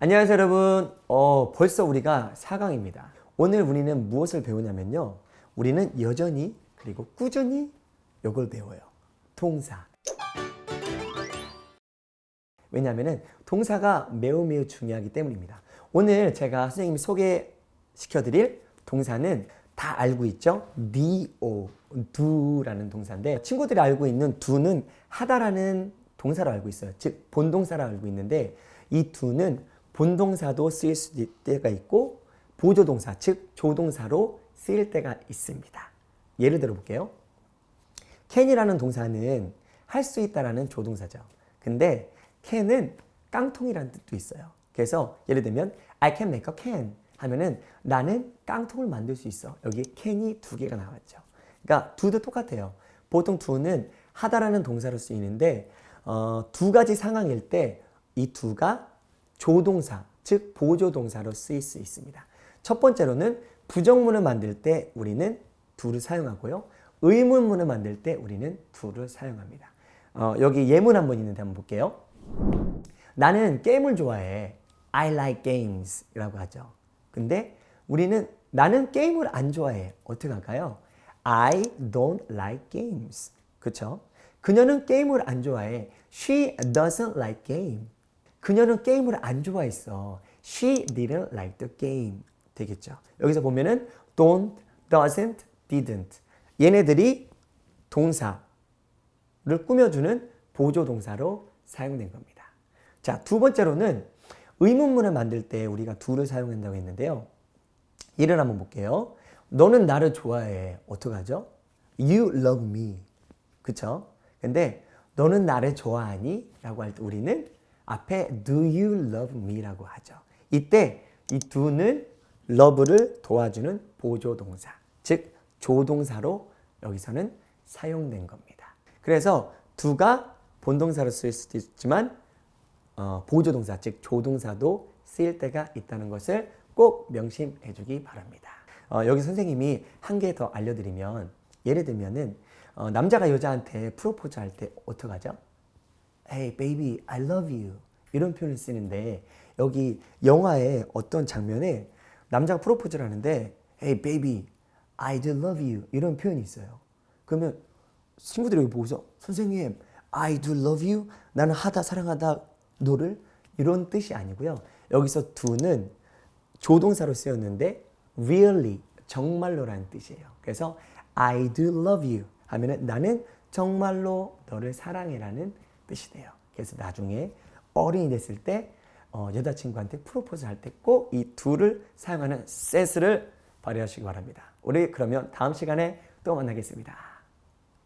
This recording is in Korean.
안녕하세요 여러분. 어, 벌써 우리가 4강입니다. 오늘 우리는 무엇을 배우냐면요. 우리는 여전히 그리고 꾸준히 이걸 배워요. 동사. 왜냐하면 동사가 매우 매우 중요하기 때문입니다. 오늘 제가 선생님이 소개시켜드릴 동사는 다 알고 있죠? do, do라는 동사인데 친구들이 알고 있는 do는 하다라는 동사로 알고 있어요. 즉 본동사로 알고 있는데 이 do는 본동사도 쓰일 수 때가 있고 보조동사 즉 조동사로 쓰일 때가 있습니다. 예를 들어 볼게요. can이라는 동사는 할 수 있다라는 조동사죠. 근데 can은 깡통이라는 뜻도 있어요. 그래서 예를 들면 I can make a can 하면은 나는 깡통을 만들 수 있어. 여기 can이 두 개가 나왔죠. 그러니까 do도 똑같아요. 보통 do는 하다라는 동사로 쓰이는데 어, 두 가지 상황일 때 이 두가 조동사, 즉 보조동사로 쓰일 수 있습니다. 첫 번째로는 부정문을 만들 때 우리는 do를 사용하고요. 의문문을 만들 때 우리는 do를 사용합니다. 어, 여기 예문 한 번 있는데 한번 볼게요. 나는 게임을 좋아해. I like games 이라고 하죠. 근데 우리는 나는 게임을 안 좋아해. 어떻게 할까요? I don't like games. 그쵸? 그녀는 게임을 안 좋아해. She doesn't like game. 그녀는 게임을 안 좋아했어. She didn't like the game. 되겠죠. 여기서 보면은 don't, doesn't, didn't. 얘네들이 동사를 꾸며주는 보조 동사로 사용된 겁니다. 자, 두 번째로는 의문문을 만들 때 우리가 do를 사용한다고 했는데요. 예를 한번 볼게요. 너는 나를 좋아해. 어떡하죠? You love me. 그쵸? 근데 너는 나를 좋아하니? 라고 할 때 우리는 앞에 do you love me? 라고 하죠. 이때 이 do는 love를 도와주는 보조동사, 즉 조동사로 여기서는 사용된 겁니다. 그래서 do가 본동사로 쓰일 수도 있지만 어, 보조동사, 즉 조동사도 쓰일 때가 있다는 것을 꼭 명심해 주기 바랍니다. 어, 여기 선생님이 한 개 더 알려드리면 예를 들면은 어, 남자가 여자한테 프로포즈 할 때 어떡하죠? Hey baby, I love you 이런 표현을 쓰는데 여기 영화의 어떤 장면에 남자가 프로포즈를 하는데 Hey baby, I do love you 이런 표현이 있어요. 그러면 친구들이 여기 보고서 선생님 I do love you 나는 하다 사랑하다 너를 이런 뜻이 아니고요. 여기서 do는 조동사로 쓰였는데 really 정말로라는 뜻이에요. 그래서 I do love you 하면은 나는 정말로 너를 사랑해라는 뜻이 돼요. 그래서 나중에 어린이 됐을 때 어, 여자친구한테 프로포즈 할 때 꼭이 do를 사용하는 센스를 발휘하시기 바랍니다. 우리 그러면 다음 시간에 또 만나겠습니다.